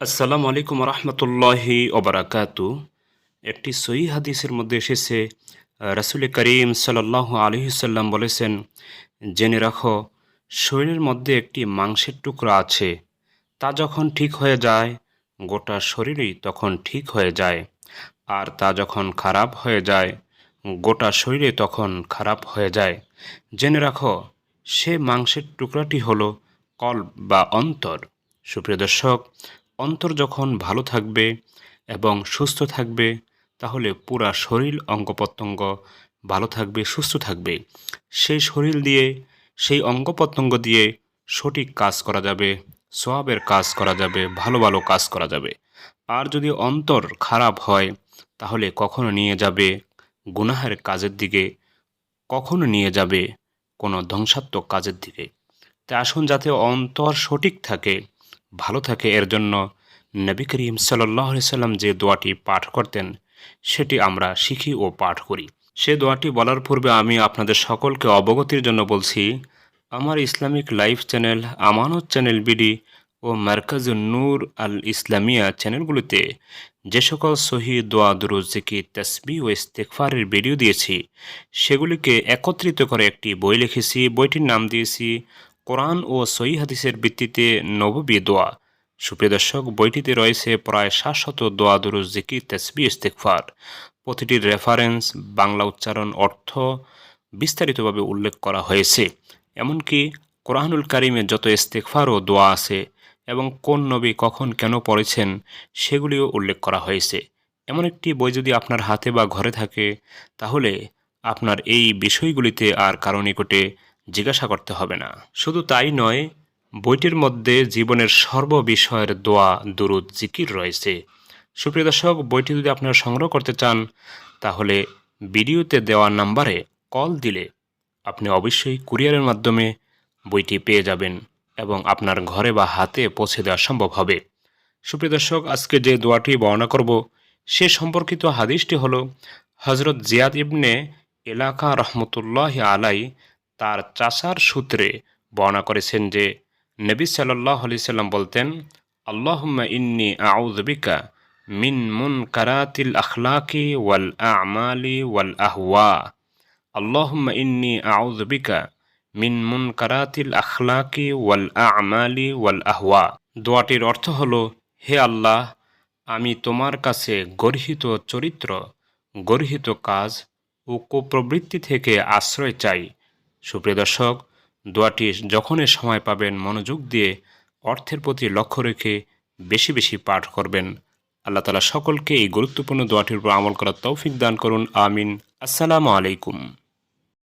আসসালামু আলাইকুম রহমতুল্লাহি ওবরাকাতু একটি সহি হাদিসের মধ্যে এসেছে, রাসুল করিম সাল্লাহ আলহিসাল্লাম বলেছেন, জেনে রাখো, শরীরের মধ্যে একটি মাংসের টুকরা আছে, তা যখন ঠিক হয়ে যায়, গোটা শরীরই তখন ঠিক হয়ে যায়, আর তা যখন খারাপ হয়ে যায়, গোটা শরীরে তখন খারাপ হয়ে যায়। জেনে রাখো, সে মাংসের টুকরাটি হলো কল বা অন্তর। সুপ্রিয় দর্শক অন্তর যখন ভালো থাকবে এবং সুস্থ থাকবে, তাহলে পুরা শরীর অঙ্গ প্রত্যঙ্গ ভালো থাকবে, সুস্থ থাকবে। সেই শরীর দিয়ে, সেই অঙ্গ প্রত্যঙ্গ দিয়ে সঠিক কাজ করা যাবে সোয়াবের কাজ করা যাবে, ভালো ভালো কাজ করা যাবে। আর যদি অন্তর খারাপ হয়, তাহলে কখনো নিয়ে যাবে গুনাহের কাজের দিকে, কখনো নিয়ে যাবে কোনো ধ্বংসাত্মক কাজের দিকে। তাই আসুন যাতে অন্তর সঠিক থাকে ভালো থাকে। এর জন্য নবী করিম সাল্লাহ সাল্লাম যে দোয়াটি পাঠ করতেন, সেটি আমরা শিখি ও পাঠ করি। সে দোয়াটি বলার পূর্বে আমি আপনাদের সকলকে অবগতির জন্য বলছি, আমার Islamic live channel Amanat channel BD ও মার্কাজ নূর আল ইসলামিয়া চ্যানেলগুলিতে যে সকল সহি দোয়া দুরুজ জিকি তসবি ও ইস্তেকফারের ভিডিও দিয়েছি, সেগুলিকে একত্রিত করে একটি বই লিখেছি। বইটির নাম দিয়েছি কোরআন ও সহি হাদিসের ভিত্তিতে নববী দোয়া। সুপ্রিয় দর্শক, বইটিতে রয়েছে প্রায় সাতশত দোয়া, দুরুজ জিকি তসবি ইস্তেকফার প্রতিটির রেফারেন্স বাংলা উচ্চারণ অর্থ বিস্তারিতভাবে উল্লেখ করা হয়েছে। এমনকি কোরআনুল কারিমে যত ইস্তেকফার ও দোয়া আছে এবং কোন নবী কখন কেন পড়েছেন, সেগুলিও উল্লেখ করা হয়েছে। এমন একটি বই যদি আপনার হাতে বা ঘরে থাকে, তাহলে আপনার এই বিষয়গুলিতে আর কারও নিকটে জিজ্ঞাসা করতে হবে না। শুধু তাই নয়, বইটির মধ্যে জীবনের সর্ববিষয়ের দোয়া, দুরুদ, জিকির রয়েছে। সুপ্রিয় দর্শক, বইটি যদি আপনারা সংগ্রহ করতে চান, তাহলে ভিডিওতে দেওয়া নাম্বারে কল দিলে আপনি অবশ্যই কুরিয়ারের মাধ্যমে বইটি পেয়ে যাবেন এবং আপনার ঘরে বা হাতে পৌঁছে দেওয়া সম্ভব হবে। সুপ্রিয় দর্শক, আজকে যে দোয়াটি বর্ণনা করব, সে সম্পর্কিত হাদিসটি হল হজরত জিয়াদ ইবনে এলাকা রহমতুল্লাহ আলাই তার চাষার সূত্রে বর্ণনা করেছেন যে, নবী সাল্লাহ আলি সাল্লাম বলতেন, আল্লাহম্মা ইন্নি আউজবিকা মিন মুন কারাতিল আখলাকি ওয়াল আমালি ওয়াল আহওয়া। আল্লাহম্মা ইন্নি আউজবিকা মিন মুন কারাতিল আখলাকি ওয়াল আমালি ওয়াল আহওয়া। দোয়াটির অর্থ হল, হে আল্লাহ, আমি তোমার কাছে গর্হিত চরিত্র, গর্হিত কাজ ও কুপ্রবৃত্তি থেকে আশ্রয় চাই। সুপ্রিয় দর্শক, দোয়াটি যখনই সময় পাবেন, মনোযোগ দিয়ে অর্থের প্রতি লক্ষ্য রেখে বেশি বেশি পাঠ করবেন। আল্লাহ তালা সকলকে এই গুরুত্বপূর্ণ দোয়াটির উপর আমল করার তৌফিক দান করুন। আমিন। আসসালামু আলাইকুম।